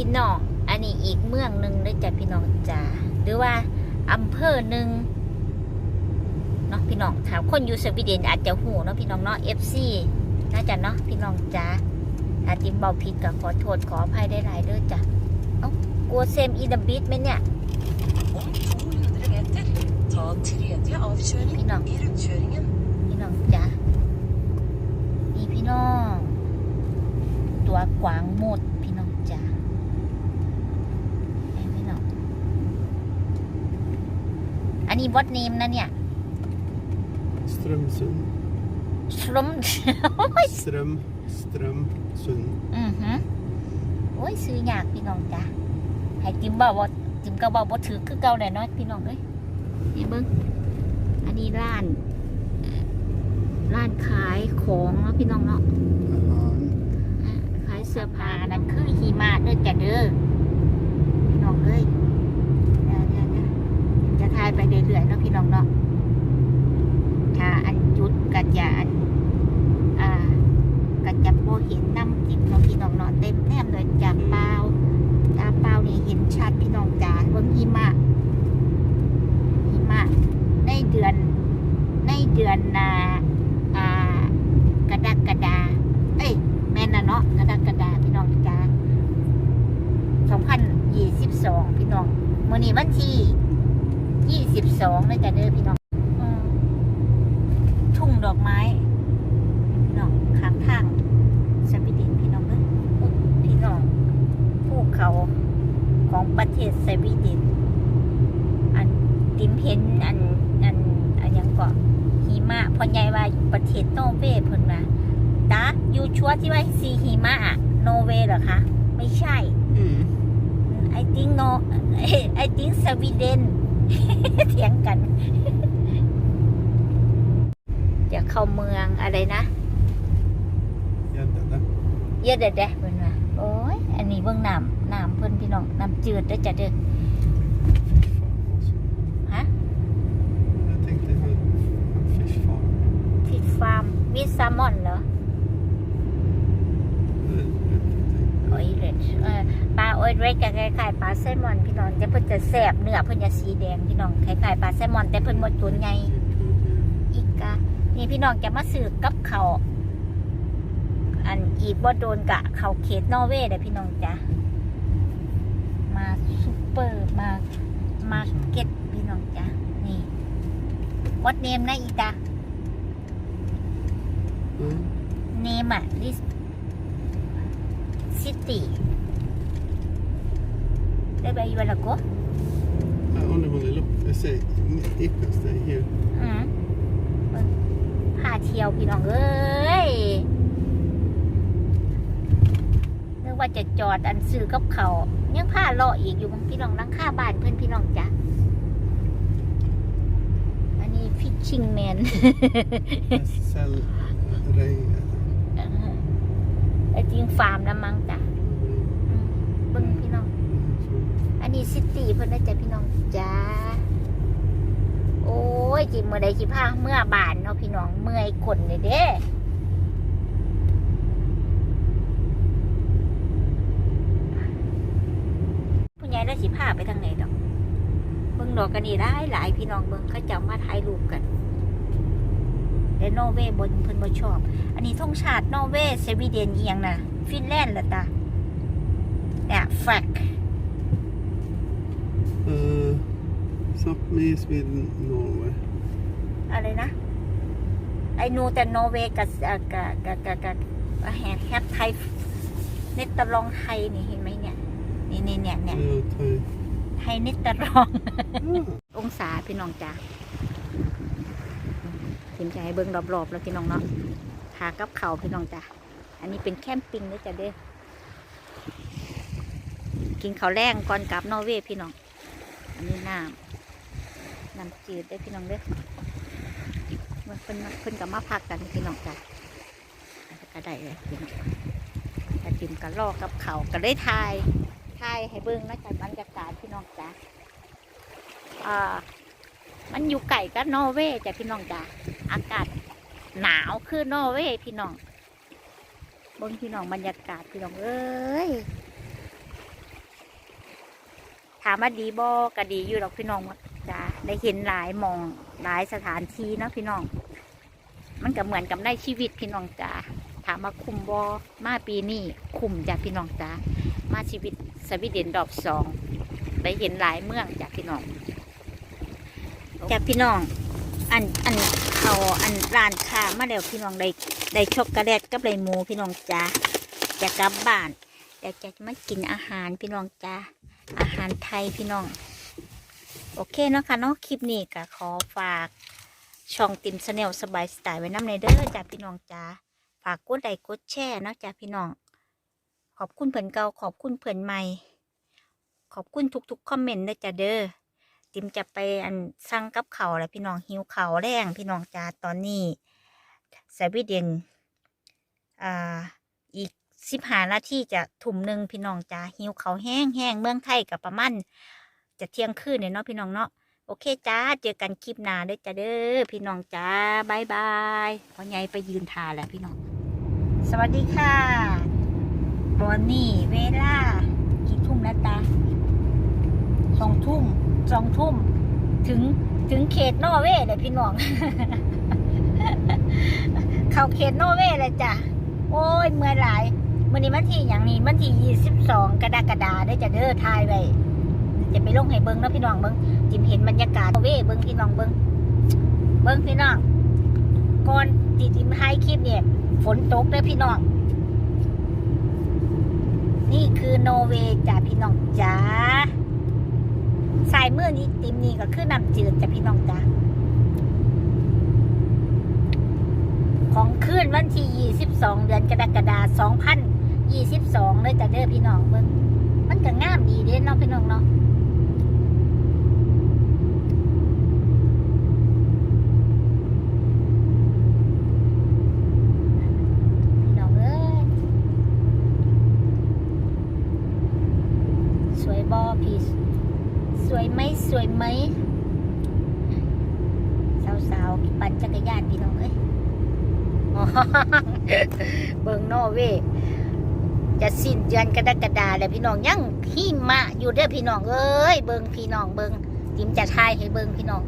พี่น้อง อันนี้อีกเมืองหนึ่งเลยจ้ะพี่น้องจ้าหรือว่าอำเภอหนึ่งเนาะพี่น้องถามคนอยู่สวีเดนอาจจะหูเนาะพี่น้องเนาะ FC น่าจะเนาะพี่น้องจ้าถ้าจิมเบาผิดก็ขอโทษขออภัยได้หลายเด้อจ้ะเอ้ากลัวเซมอีดับบิทไหมเนี่ย Om 200 meter, ta tredje avkjøring Pinna. i rundkjøringen. พี่น้องจ้านี่พี่น้อง ตัวกวางหมดพี่น้องจ้าเห็นพี่น้อง อันนี้วัดเนมนะเนี่ย Strömsund. ชลม Ström, Strömsund. อือฮึโอ้ยซื้อยากพี่น้องจ้ะให้จิมบอกว่าจิมก็บอกว่าถือคือเก่าแน่นอนพี่น้องเอ้ยนี่เบิ้งอันนี้ร้านเอ่อร้านขายของเนาะพี่น้องเนาะ Ahan. อ่าขายเสื้อผ้านั่นคือหิมะเด้อจ้ะเด้อพี่น้องเอ้ยเดี๋ยวเดี๋ยวเดี๋ยวจะทาย ไปเรื่อยๆเนาะพี่น้องเนาะถ้าอันหยุดกัจะอันอ่ากัจะโบเห็นน้ำกินเนาะพี่น้องเนาะเต็มแนมเลยจากเปล่าตาเปล่านี่เห็นชัดพี่น้องจ๋าเบิ่งหิมะหิมะในเดือนในเดือนนาอ่ากระดักกระดาเอ้ยแม่นนะเนาะกระดักกระดาพี่น้องจ้า2022 พี่น้องมื้อนี้วันที่ 22เลยจ้ะเด้อพี่น้องอืมทุ่งดอกไม้พี่น้องข้างทางสวีเดนพี่น้องเอ้ยอุ๊ยพี่น้องภูเขาของประเทศสวีเดนอันติมเห็นอันอันอันหยังก็หิมะพ่อใหญ่ว่าอยู่ประเทศนอร์เวย์เพิ่นว่าตาอยู่ชัวร์ที่ว่าซีหิมะอะโนเวย์เหรอคะ ไม่ใช่ Mm. I think no I think Sweden เถียงกันจะเข้าเมืองอะไรนะ Gäddede. เยอะเด็ดเด้เพิ่นว่าโอ้ยอันนี้เบิ่งน้ำน้ำเพิ่นพี่น้องน้ำจืดเด้อจ้ะเด้อ Hả? Jag tänkte på fish farm. ที่ฟาร์มวิซามอนเหรอ Det vet jag โอ้ยเรดเออปลาโอ้ยเรดกับคล้ายๆปลาแซลมอนพี่น้องแต่เพิ่นจะแซ่บเนื้อเพิ่นจะสีแดงพี่น้องคล้ายๆปลาแซลมอน แต่เพิ่นบ่ตัวใหญ่อีกะนี่พี่น้องจะมาซื้อกับเขาวอันอีกบ่โดนกะเขาเขตนอร์เวย์เด้อพี่น้องจ้ะมาซูเปอร์มามาร์เก็ตพี่น้องจ้ะนี่วัดเนมนะอีตา Mm. เนมอะ this city ได้ไปวันละก็ I undrar vad det luktar. Jag säger, Nicklas, det är helt... อืมเบิ่งพาเที่ยวพี่น้องเอ้ยนึกว่าจะจอดอันซื้อกับเขาวยังพาเลาะอีกอยู่บางพี่น้องนั่งค่าบ้านเพื่อนพี่น้องจ้ะอันนี้ฟิชชิงแมน SL Rey. ไอจริงฟาร์มนะมั้งจ้ะเบิ่งพี่น้อง อันนี้ซิตี้เพิ่นได้จ้ะพี่น้องจ้าโอ้ยจิเมื่อใดจิพาเมื่อบานเนาะพี่น้องเมื่อยคนเลยเด้ผู้ใหญ่ได้สิพาไปทางไหนดอกเบิ่งดอกกันนี่ได้หลายพี่น้องเบิ่งเขาจ้ามาถ่ายรูปกัน แต่นอร์เวย์บนเพิ่นบ่ชอบ อันนี้ธงชาตินอร์เวย์สวีเดนเอียงน่ะฟินแลนด์ละตาเนี่ยแฟก Uh, Stop me Sweden, Norway. อะไรนะไอนูแต่นอร์เวย์กับกับกับกับกับกับแฮปแฮปไทยเนตรลองไทยนี่เห็นไหมเนี่ยนี่นี่เนี่ยเนี่ย Jag tar... ไทยเนตรลอง Ah. องศาพี่น้องจ้า ถึงจะให้เบิ้งรอบๆแล้วพี่น้องเนาะหากับเขาพี่น้องจ้าอันนี้เป็นแคมปิ้งด้วยจ้ะเด้อกินข้าวแรงก่อนกลับนอร์เวย์พี่น้อง อันนี้น้ำน้ำจืดได้พี่น้องเด้อมันเพิ่นเพิ่นกับมาพักกันพี่น้องจ้าก็ได้เลยพี่น้องกระจิมกันลอกกับเขาก็ได้ทายทายให้เบิ้งนะจ๊ะบรรยากาศพี่น้องจ้าอ่ามันอยู่ไก่กับนอร์เวย์จ้ะพี่น้องจ้ะ อากาศหนาวคือนอเวย์พี่น้องบนพี่น้องบรรยากาศพี่น้องเอ้ยถามว่าดีบ่ก็ดีอยู่หรอกพี่น้องจ้าได้เห็นหลายมองหลายสถานที่นะพี่น้อง มันก็เหมือนกับในชีวิตพี่น้องจ้าถามว่าคุมบ่มาปีนี้คุมจ้ะพี่น้องจ้ามาชีวิตสวีเดนรอบสองได้เห็นหลายเมืองจ้ะพี่น้องจ้ะพี่น้อง อันอันเขาอันร้านค้ามาแล้วพี่น้องได้ได้ช็อกโกแลตกับได้หมูพี่น้องจ้าจะกลับบ้านอยากจะมากินอาหารพี่น้องจ้าอาหารไทยพี่น้อง โอเคเนาะค่ะเนาะคลิปนี้ก็ขอฝากช่องติมสเนลสบายสไตล์ไว้น้ำในเด้อจ้าพี่น้องจ้าฝากกดไลค์กดแชร์เนาะจ้าพี่น้อง ขอบคุณเพื่อนเก่าขอบคุณเพื่อนใหม่ ขอบคุณทุกๆคอมเมนต์ด้วยจ้าเด้อิมจะไปอันสั่งกับเขาแล้วพี่น้องหิวเขาแรงพี่น้องจ้าตอนนี้สวีเดนอ่าอีกสิบห้านาทีจะทุ่มหนึ่งพี่น้องจ้าหิวเขาแห้งแห้งเมืองไทยกับประมาณจะเที่ยงคืนเนี่ยเนาะพี่น้องเนาะโอเคจ้าเจอกันคลิปหน้าด้อจ้าเด้อพี่น้องจ้าบายบายพอใหญ่ไปยืนทาแล้วพี่น้อง สวัสดีค่ะบอนนี่เวลากี่ทุ่มแล้วตาสองทุ่ม สองทุ่ม ถึงถึงเขตนอเวย์เลยพี่น้อง เขาเขตนอเวย์เลยจ้ะ โอ้ยเมื่อหลายวันนี้มันที่อย่างนี้มันที่ยี่สิบสองกรกฎาได้จะเด้อทายไว้จะไปลงให้เบิ้งนะพี่น้องเบิ้งจิมเห็นบรรยากาศเว้เบิ้งพี่น้องเบิ้งเบิ้งพี่น้องก่อนที่จิมให้คลิปเนี่ย ฝนตกเลยพี่น้อง นี่คือโนเวย์จ้ะพี่น้องจ้า สายมือนี้ติมนี่ก็คือน้ำจืดจ้ะพี่น้องจ้าของคืนวันที่ 22 เดือนกรกฎาคม2022 เลยจ้ะเด้อพี่น้องเบิ้งมันก็งามดีเด้นาะพี่น้องเนาะพี่น้องเอ้ยสวยบอพี่ สวยไหมสวยไหมสาวๆปั่นจักรยานพี่น้องเอ้ยเบิงโนเวจะสิ้นเดือนกรกฎาแล้วพี่น้องยังหิมะอยู่เด้อพี่น้องเอ้ยเบิงพี่น้องเบิงติมจะทายให้เบิงพี่น้อง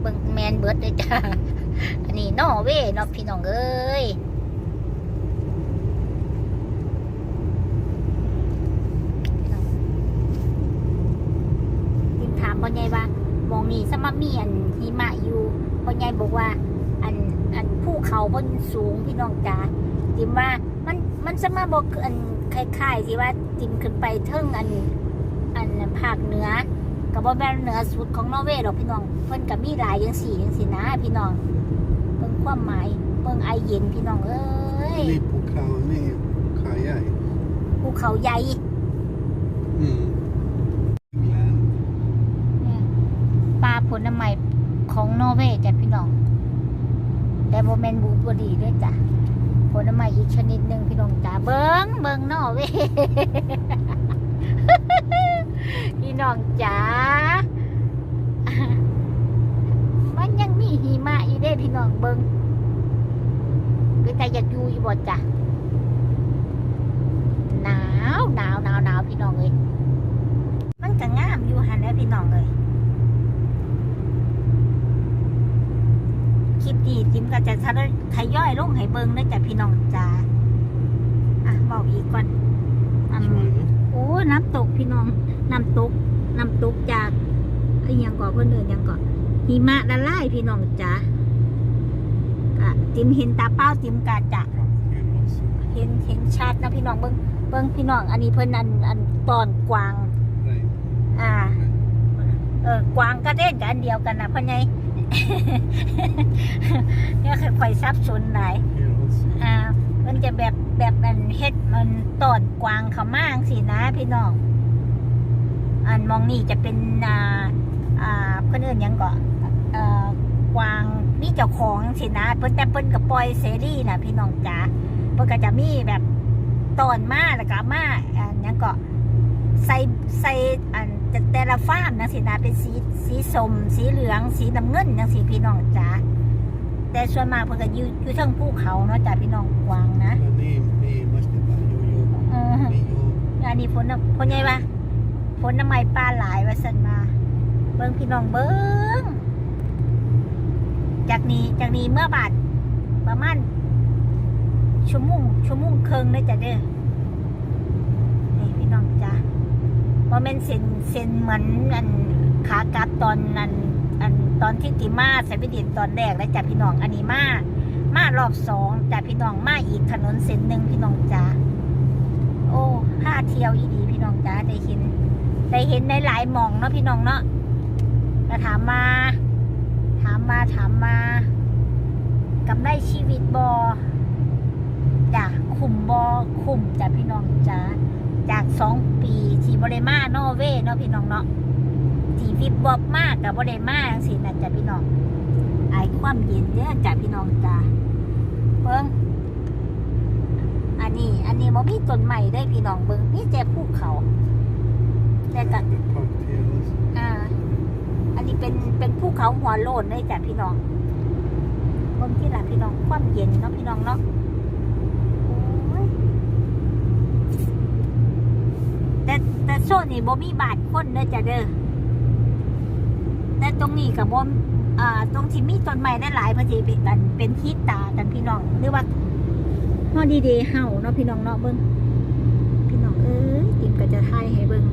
เบิงแมนเบิร์ดเลยจ้าอันนี้นอเวนาะพี่น้องเอ้ย ทิมถาม พ่อใหญ่ว่าหมองนี้สมมีอันหิมะอยู่พ่อใหญ่บอกว่า อันอันภูเขาบนสูงพี่น้องจ๋าทิมว่ามันมันสมาบอกอันคล้ายๆที่ว่าทิมขึ้นไปเทิงอันอันภาคเหนือกับบ่แม่นเหนือสุดของนอร์เวย์หรอกพี่น้องเพิ่นก็มีหลายอย่างสี่อย่างสี่นะพี่น้องเบิ่งความหมายเบิ่งไอเย็นพี่น้องเอ้ยนี่ภูเขานี่เขาใหญ่ภูเขาใหญ่ อืมแลนด์ เนี่ยป ลาผลไม้ของนอร์เวย์จ้ะพี่น้อง แต่โมเมนบูบอรี่ด้วยจ้ะผลไม้อีกชนิดหนึ่งพี่น้องจ้าเบิงเบิงนอร์เวย์พี่น้องจ๋ามันยังมีหิมะอยู่เด้พี่น้องเบิงเป็นใจอยากอยู่อยู่บ่จ้ะหนาวหนาวหนาวหนาวพี่น้องเอ้ยมันก็งามอยู่หันแล้วพี่น้องเอ้ย ลิปดีจิมก็จะทยอยลงให้เบิ่งเด้อจ้ะพี่น้องจ้าอะบอกอีกก่อนอืมสวยเนอะโอ้น้ำตกพี่น้องน้ำตกน้ำตกจากไอ้หยังก่อเพื่อนเดินยังก่อหิมะละลายพี่น้องจ้ากะจิมเห็นตาเป้าจิมกะจะเห็นว่าสวยเห็นเห็นชัดนะพี่น้องเบิ้งเบิ้งพี่น้อง อันนี้เพิ่นอันอันตอนกวางไรอ่า เออกวางก็เด่นกับอันเดียวกันนะพ่อใหญ่ เนี่ยค่อยๆซับสนหลายเห็นว่าสวยอ่ามันจะแบบแบบมันเฮ็ดมันตอนกวางเขามากสินะพี่น้อง อันมองนี่จะเป็นอ่าอ่าเพื่อนเอื่นหยังก่อนเอ่อกวางมีเจ้าของสินะเพิ่นแต่เพิ่นกับปล่อยเสรีนะพี่น้องจ๋าเพิ่นก็จะมีแบบตอนมาแล้วก็มาอันหยังก็ใส่ใส่อันแต่แต่ ละฟาร์มนะสินะเป็นสีสีส้มสีเหลือง สีน้ำเงินจังสิพี่น้องจ๋าแต่ส่วนมากเพิ่นก็อยู่อยู่เทั้งภูเขาเนาะจ้ะพี่น้องกวางนะแล้วนี่นี่มัสติบาโยโย่เออมีโยอันนี้ผลน่ะผลใหญ่ปะผลน้ำไม้ปลาหลายว่าสันมา เบิ้งพี่น้องเบิ้งจากนี้จากนี้เมื่อบาทประมาณชั่วโมงชั่วโมงครึ่งเลยจ้ะเด้อนี่พี่น้องจ้ะ ว่าเป็นเส้นเส้นเหมือนอันขากลับตอนนั้นอันตอนที่ติมาใส่ไปดินตอนแรกแล้วจ้ะพี่น้องอันนี้มามารอบสองจ้ะพี่น้องมาอีกถนนเส้นหนึ่งพี่น้องจ้ะโอ้ห้าเที่ยวอีดีพี่น้องจ้ะได้เห็นได้เห็นในหลายหมองเนาะพี่น้องเนาะแต่ถามมา ถามมาถามมากำไรชีวิตบอจ้ะคุมบอคุมจ้ะพี่น้องจ้ะ จากสองปีที่บริมานอร์เวย์เนาะพี่น้องเนาะที่วิบบอบมากกับบริมาสินะจ้ะพี่น้องไอความเย็นเนี่ยจ้ะพี่น้องจ้ะเบิ้งอันนี้ อันนี้บ่มีต้นใหม่ได้พี่น้องเบิ้งนี่แต่ภูเขาแต่ก็ Bit parked here. This. อ่า อันนี้เป็นเป็นภูเขาหัวโลนเลยจ้ะพี่น้องบนที่หลังพี่น้องความเย็นเนาะพี่น้องเนาะโอ้ยแต่แต่โซ นนี่บ่มีบาดคนเด้อจ้ะเด้อแต่ตรงนี้กับบ่มอ่าตรงที่มีต้นไม้ได้หลายพอดีเป็นกันเป็นที่ตากันพี่น้องหรือว่าฮอดีเดย์เฮาเนาะพี่น้องเนาะเบิ่งพี่น้องเอ้ยติมก็จะทายให้เบิ่ง